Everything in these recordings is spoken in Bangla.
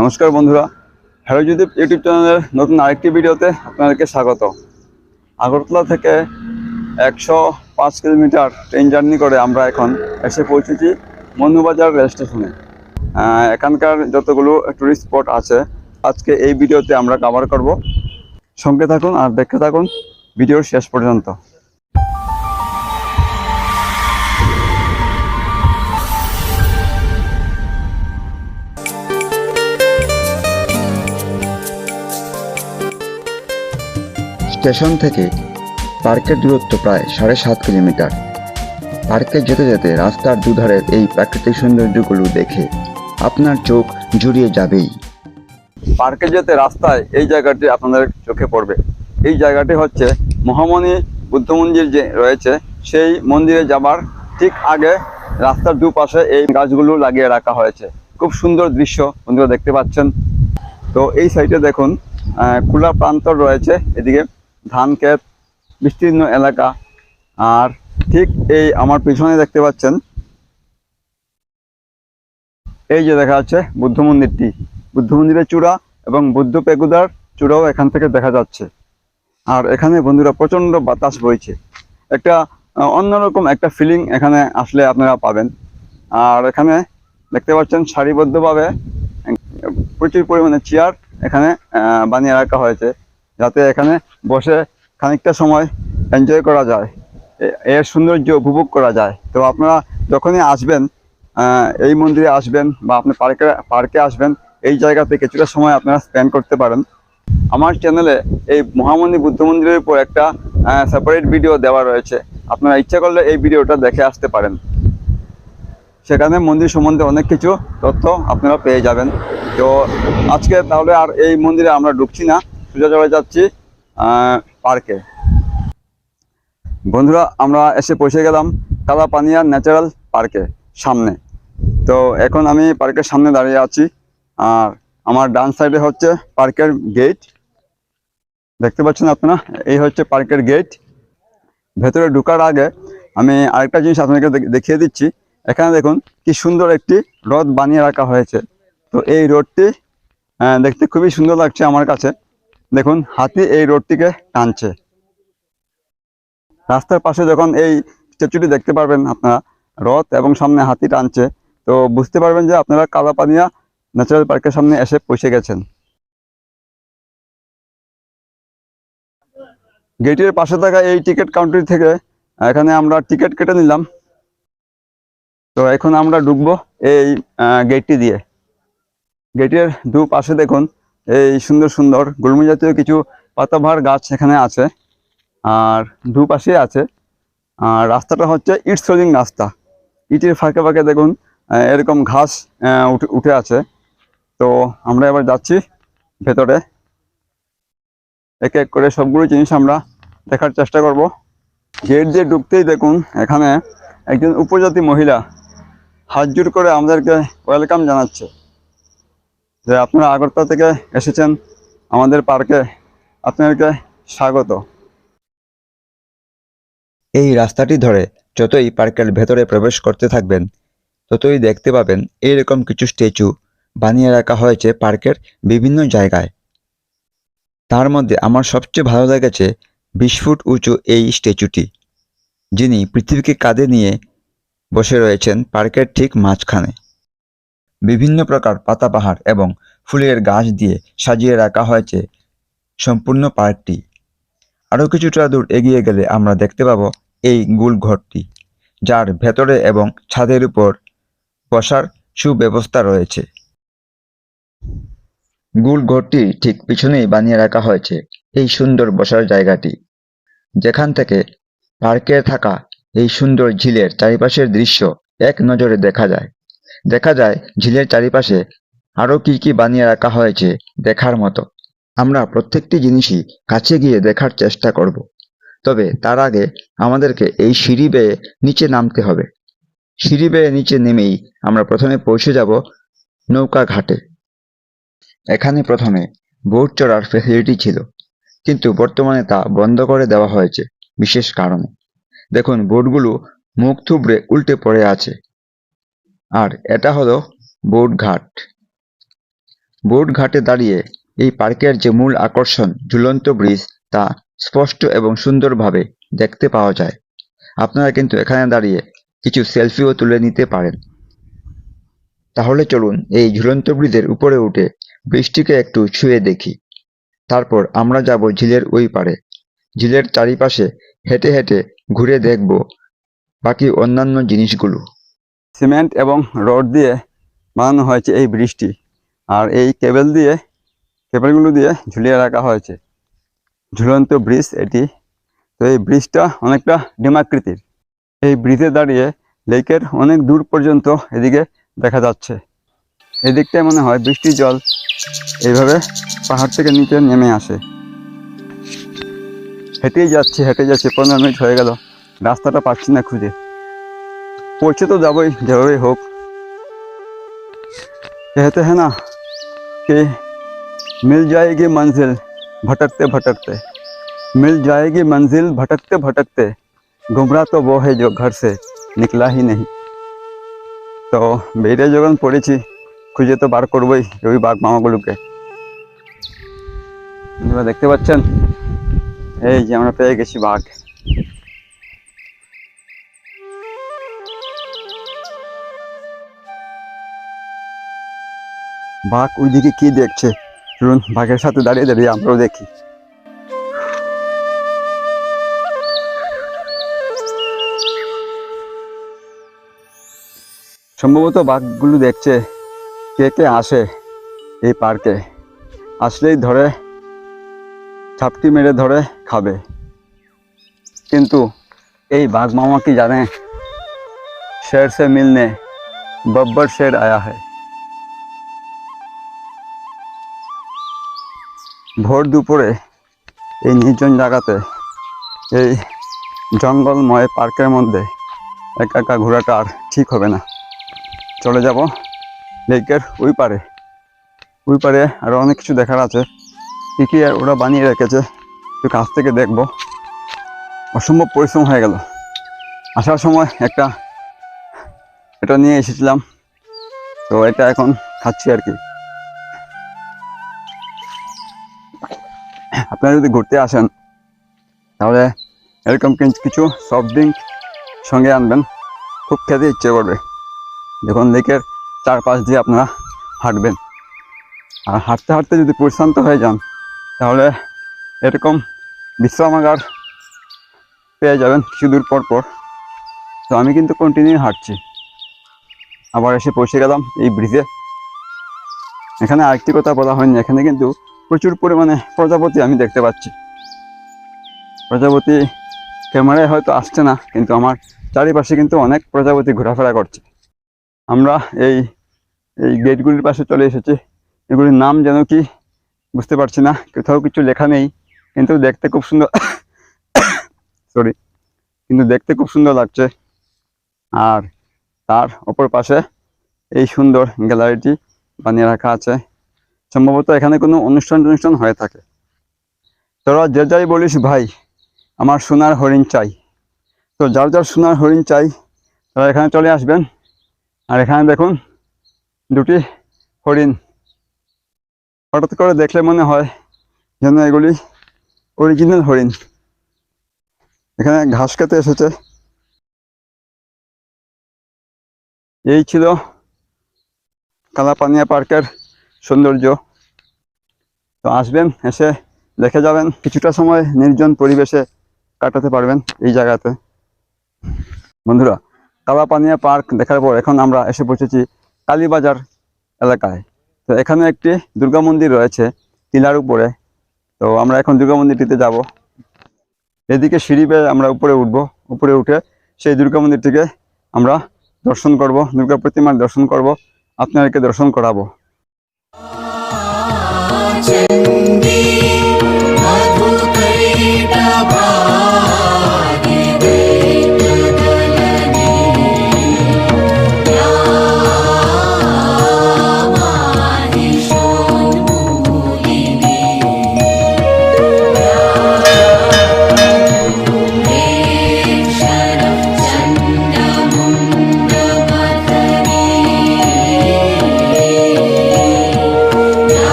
নমস্কার বন্ধুরা। হ্যালো যদি ইউটিউব চ্যানেলের নতুন আরেকটি ভিডিওতে আপনাদেরকে স্বাগত। আগরতলা থেকে একশো পাঁচ কিলোমিটার ট্রেন জার্নি করে আমরা এখন এসে পৌঁছেছি মনুবাজার রেল স্টেশনে। এখানকার যতগুলো টুরিস্ট স্পট আছে, আজকে এই ভিডিওতে আমরা কভার করব। সঙ্গে থাকুন আর দেখতে থাকুন ভিডিওর শেষ পর্যন্ত। স্টেশন থেকে পার্কের দূরত্ব প্রায় সাড়ে সাত কিলোমিটার। পার্কে যেতে যেতে রাস্তার দুধারের এই প্রাকৃতিক সৌন্দর্যগুলো দেখে আপনার চোখ জুড়িয়ে যাবেই। পার্কে যেতে রাস্তায় এই জায়গাটি আপনাদের চোখে পড়বে। এই জায়গাটি হচ্ছে মহামণি বুদ্ধ মন্দির যে রয়েছে, সেই মন্দিরে যাবার ঠিক আগে রাস্তার দুপাশে এই গাছগুলো লাগিয়ে রাখা হয়েছে। খুব সুন্দর দৃশ্য বন্ধুরা দেখতে পাচ্ছেন। তো এই সাইডে দেখুন খোলা প্রান্তর রয়েছে এদিকে। ধান ক্ষেত, বিস্তীর্ণ এলাকা, আর ঠিক এই আমার পিছনে দেখতে পাচ্ছেন, এই যে দেখা যাচ্ছে বুদ্ধ মন্দিরটি। বুদ্ধ মন্দিরের চূড়া এবং বুদ্ধ পেগুদার চূড়াও এখান থেকে দেখা যাচ্ছে। আর এখানে বন্ধুরা প্রচণ্ড বাতাস বইছে। একটা অন্যরকম একটা ফিলিং এখানে আসলে আপনারা পাবেন। আর এখানে দেখতে পাচ্ছেন সারিবদ্ধভাবে প্রচুর পরিমাণে চেয়ার এখানে বানিয়ে রাখা হয়েছে। যাতে এখানে বসে খানিকটা সময় এনজয় করা যায় এর সৌন্দর্য উপভোগ করা যায়। তো আপনারা যখনই আসবেন এই মন্দিরে আসবেন বা আপনি পার্কে পার্কে আসবেন, এই জায়গাতে কিছুটা সময় আপনারা স্পেন্ড করতে পারেন। আমার চ্যানেলে এই মহামন্দির বুদ্ধ মন্দিরের উপর একটা সেপারেট ভিডিও দেওয়া রয়েছে। আপনারা ইচ্ছা করলে এই ভিডিওটা দেখে আসতে পারেন। সেখানে মন্দির সম্বন্ধে অনেক কিছু তথ্য আপনারা পেয়ে যাবেন। তো আজকে তাহলে আর এই মন্দিরে আমরা ঢুকছি না। সোজা যাচ্ছি পার্কে। বন্ধুরা, আমরা এসে পৌঁছে গেলাম কালাপানিয়া ন্যাচারাল পার্কে, সামনে। তো এখন আমি পার্কের সামনে দাঁড়িয়ে আছি, আর আমার ডান সাইডে হচ্ছে পার্কের গেট। দেখতে পাচ্ছেন আপনারা? এই হচ্ছে পার্কের গেট। ভেতরে ঢোকার আগে আমি আরেকটা জিনিস আপনাকে দেখিয়ে দিচ্ছি। এখানে দেখুন, কি সুন্দর একটি রথ বানিয়ে রাখা হয়েছে। তো এই রোডটি দেখতে খুবই সুন্দর লাগছে আমার কাছে। দেখুন, হাতি এই রোডটিকে টানছে। রাস্তার পাশে যখন এই স্ট্যাচুটি দেখতে পারবেন আপনারা, রথ এবং সামনে হাতি টানছে, তো বুঝতে পারবেন যে আপনারা কালাপানিয়া ন্যাচারাল পার্কের সামনে এসে পৌঁছে গেছেন। গেটের পাশে থাকা এই টিকিট কাউন্টার থেকে, এখানে আমরা টিকিট কেটে নিলাম। তো এখন আমরা ঢুকবো এই গেটটি দিয়ে। গেটের দু পাশে দেখুন এই সুন্দর সুন্দর গুল্ম জাতীয় কিছু পাতাবাহার গাছ এখানে আছে। আর দু পাশে আছে। আর রাস্তাটা হচ্ছে ইট সোলিং রাস্তা। ইটের ফাঁকে ফাঁকে দেখুন এরকম ঘাস উঠে উঠে আছে। তো আমরা এবার যাচ্ছি ভেতরে। এক এক করে সবগুলো জিনিস আমরা দেখার চেষ্টা করব। গেট দিয়ে ঢুকতেই দেখুন, এখানে একজন উপজাতি মহিলা হাত জোর করে আমাদেরকে ওয়েলকাম জানাচ্ছে। যে আপনারা আগরতলা থেকে এসেছেন আমাদের পার্কে, আপনাদেরকে স্বাগত। এই রাস্তাটি ধরে যতই পার্কের ভেতরে প্রবেশ করতে থাকবেন, ততই দেখতে পাবেন এইরকম কিছু স্ট্যাচু বানিয়ে রাখা হয়েছে পার্কের বিভিন্ন জায়গায়। তার মধ্যে আমার সবচেয়ে ভালো লেগেছে বিশ ফুট উঁচু এই স্ট্যাচুটি, যিনি পৃথিবীকে কাঁধে নিয়ে বসে রয়েছেন পার্কের ঠিক মাঝখানে। বিভিন্ন প্রকার পাতাবাহার এবং ফুলের গাছ দিয়ে সাজিয়ে রাখা হয়েছে সম্পূর্ণ পার্কটি। আরও কিছুটা দূর এগিয়ে গেলে আমরা দেখতে পাবো এই গুল ঘরটি, যার ভেতরে এবং ছাদের উপর বসার সুব্যবস্থা রয়েছে। গুল ঘরটি ঠিক পিছনেই বানিয়ে রাখা হয়েছে এই সুন্দর বসার জায়গাটি। যেখান থেকে পার্কে থাকা এই সুন্দর ঝিলের চারিপাশের দৃশ্য এক নজরে দেখা যায়। দেখা যায় ঝিলের চারিপাশে আরও কি কি বানিয়ে রাখা হয়েছে দেখার মতো। আমরা প্রত্যেকটি জিনিসই কাছে গিয়ে দেখার চেষ্টা করব। তবে তার আগে আমাদেরকে এই সিঁড়ি বেয়ে নিচে নামতে হবে। সিঁড়ি বেয়ে নিচে নেমেই আমরা প্রথমে পৌঁছে যাব নৌকা ঘাটে। এখানে প্রথমে বোট চড়ার ফেসিলিটি ছিল, কিন্তু বর্তমানে তা বন্ধ করে দেওয়া হয়েছে বিশেষ কারণে। দেখুন, বোটগুলো মুখ থুবড়ে উল্টে পড়ে আছে। আর এটা হলো বোট ঘাট। বোট ঘাটে দাঁড়িয়ে এই পার্কের যে মূল আকর্ষণ ঝুলন্ত ব্রিজ, তা স্পষ্ট এবং সুন্দরভাবে দেখতে পাওয়া যায়। আপনারা কিন্তু এখানে দাঁড়িয়ে কিছু সেলফিও তুলে নিতে পারেন। তাহলে চলুন এই ঝুলন্ত ব্রিজের উপরে উঠে ব্রিজটিকে একটু ছুঁয়ে দেখি। তারপর আমরা যাব ঝিলের ওই পারে ঝিলের চারিপাশে হেঁটে হেঁটে ঘুরে দেখব বাকি অন্যান্য জিনিসগুলো। সিমেন্ট এবং রড দিয়ে বানানো হয়েছে এই ব্রিজটি। আর এই কেবেল দিয়ে, কেবেলগুলো দিয়ে ঝুলিয়ে রাখা হয়েছে। ঝুলন্ত ব্রিজ এটি। তো এই ব্রিজটা অনেকটা ডিমাকৃতির। এই ব্রিজে দাঁড়িয়ে লেকের অনেক দূর পর্যন্ত এদিকে দেখা যাচ্ছে। এদিকটায় মনে হয় বৃষ্টির জল এইভাবে পাহাড় থেকে নিচে নেমে আসে। হেঁটেই যাচ্ছি হেঁটে যাচ্ছি, পনেরো মিনিট হয়ে গেল। রাস্তাটা পাচ্ছি না খুঁজে। পৌঁছে তো যাবোই যেভাবেই হোক कहते हैं ना कि मिल जाएगी मंजिल भटकते भटकते मिल जाएगी मंजिल भटकते भटकते गुमराह तो वो है जो घर से निकला ही नहीं তো বেরিয়ে যখন পড়েছি খুঁজে তো বার করবোই ওই বাঘ মামাগুলোকে আপনারা দেখতে পাচ্ছেন এই যে আমরা পেয়ে গেছি বাঘ বাঘ ওইদিকে কি দেখছে চলুন বাঘের সাথে দাঁড়িয়ে দাঁড়িয়ে আমরাও দেখি সম্ভবত বাঘগুলো দেখছে কে কে আসে এই পার্কে আসলেই ধরে ঝাপটি মেরে ধরে খাবে কিন্তু এই বাঘ মামা কি জানে शेर से मिलने बब्बर शेर आया है ভোর দুপুরে এই নির্জন জায়গাতে, এই জঙ্গলময় পার্কের মধ্যে একা একা ঘোরাটা আর ঠিক হবে না। চলে যাব লেকের ওই পারে। ওই পারে আরও অনেক কিছু দেখার আছে। কী কী ওরা বানিয়ে রেখেছে, একটু কাছ থেকে দেখব। অসম্ভব পরিশ্রম হয়ে গেল। আসার সময় একটা, এটা নিয়ে এসেছিলাম। তো এটা এখন খাচ্ছি আর কি। আপনারা যদি ঘুরতে আসেন, তাহলে এরকম কিছু সফট ড্রিঙ্ক সঙ্গে আনবেন। খুব খেতে ইচ্ছে করবে। যখন লেকের চারপাশ দিয়ে আপনারা হাঁটবেন। আর হাঁটতে হাঁটতে যদি পরিশ্রান্ত হয়ে যান, তাহলে এরকম বিশ্রামাগার পেয়ে যাবেন কিছু দূর পর পর। তো আমি কিন্তু কন্টিনিউ হাঁটছি। আবার এসে পৌঁছে গেলাম এই ব্রিজে এখানে আরেকটি কথা বলা হয়নি। এখানে কিন্তু প্রচুর পরিমাণে প্রজাপতি আমি দেখতে পাচ্ছি। প্রজাপতি ক্যামেরায় হয়তো আসছে না, কিন্তু আমার চারিপাশে কিন্তু অনেক প্রজাপতি ঘোরাফেরা করছে। আমরা এই এই গেটগুলির পাশে চলে এসেছি। এগুলির নাম যেন কি বুঝতে পারছি না, কোথাও কিছু লেখা নেই, কিন্তু দেখতে খুব সুন্দর সরি কিন্তু দেখতে খুব সুন্দর লাগছে। আর তার অপর পাশে এই সুন্দর গ্যালারিটি বানিয়ে রাখা আছে। সম্ভবত এখানে কোনো অনুষ্ঠান টনুষ্ঠান হয়ে থাকে। তোরা যে যাই বলিস ভাই, আমার সোনার হরিণ চাই। তো যার যার সোনার হরিণ চাই, তারা এখানে চলে আসবেন। আর এখানে দেখুন, দুটি হরিণ। হঠাৎ করে দেখলে মনে হয় যেন এগুলি অরিজিনাল হরিণ। এখানে ঘাস খেতে এসেছে। এই ছিল কালাপানিয়া পার্কের সৌন্দর্য। তো আসবেন, এসে দেখে যাবেন, কিছুটা সময় নির্জন পরিবেশে কাটাতে পারবেন এই জায়গাতে। বন্ধুরা, কালাপানিয়া পার্ক দেখার পর এখন আমরা এসে পৌঁছেছি কালীবাজার এলাকায়। তো এখানে একটি দুর্গা মন্দির রয়েছে, টিলার উপরে। তো আমরা এখন দুর্গা মন্দিরটিতে যাব। এদিকে সিঁড়ি বেয়ে আমরা উপরে উঠব। উপরে উঠে সেই দুর্গা মন্দিরটিকে আমরা দর্শন করব, দুর্গা প্রতিমার দর্শন করব, আপনাদেরকে দর্শন করাবো। Chân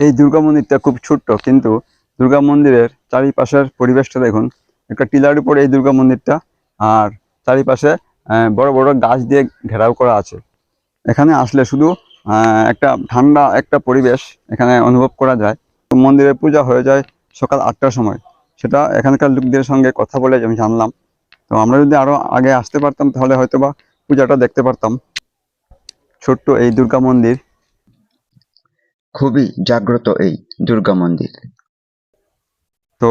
এই দুর্গা মন্দিরটা খুব ছোট্ট, কিন্তু দুর্গা মন্দিরের চারিপাশের পরিবেশটা দেখুন, একটা টিলার উপরে এই দুর্গা মন্দিরটা, আর চারিপাশে বড় বড় গাছ দিয়ে ঘেরাও করা আছে। এখানে আসলে শুধু একটা ঠান্ডা একটা পরিবেশ এখানে অনুভব করা যায়। তো মন্দিরে পূজা হয়ে যায় সকাল আটটার সময়। সেটা এখানকার লোকদের সঙ্গে কথা বলে আমি জানলাম। তো আমরা যদি আরও আগে আসতে পারতাম, তাহলে হয়তো বা পূজাটা দেখতে পারতাম। ছোট্ট এই দুর্গা মন্দির। খুবই জাগ্রত এই দুর্গা মন্দির। তো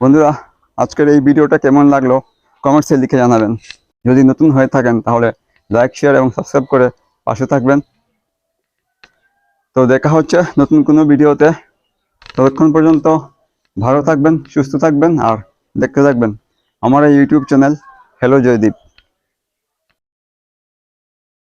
বন্ধুরা, আজকের এই ভিডিওটা কেমন লাগল কমেন্টসে লিখে জানাবেন। যদি নতুন হয়ে থাকেন, তাহলে লাইক শেয়ার এবং সাবস্ক্রাইব করে পাশে থাকবেন। তো দেখা হচ্ছে নতুন কোনো ভিডিওতে। ততক্ষণ পর্যন্ত ভালো থাকবেন, সুস্থ থাকবেন আর দেখতে থাকবেন আমার এই ইউটিউব চ্যানেল হ্যালো জয়দীপ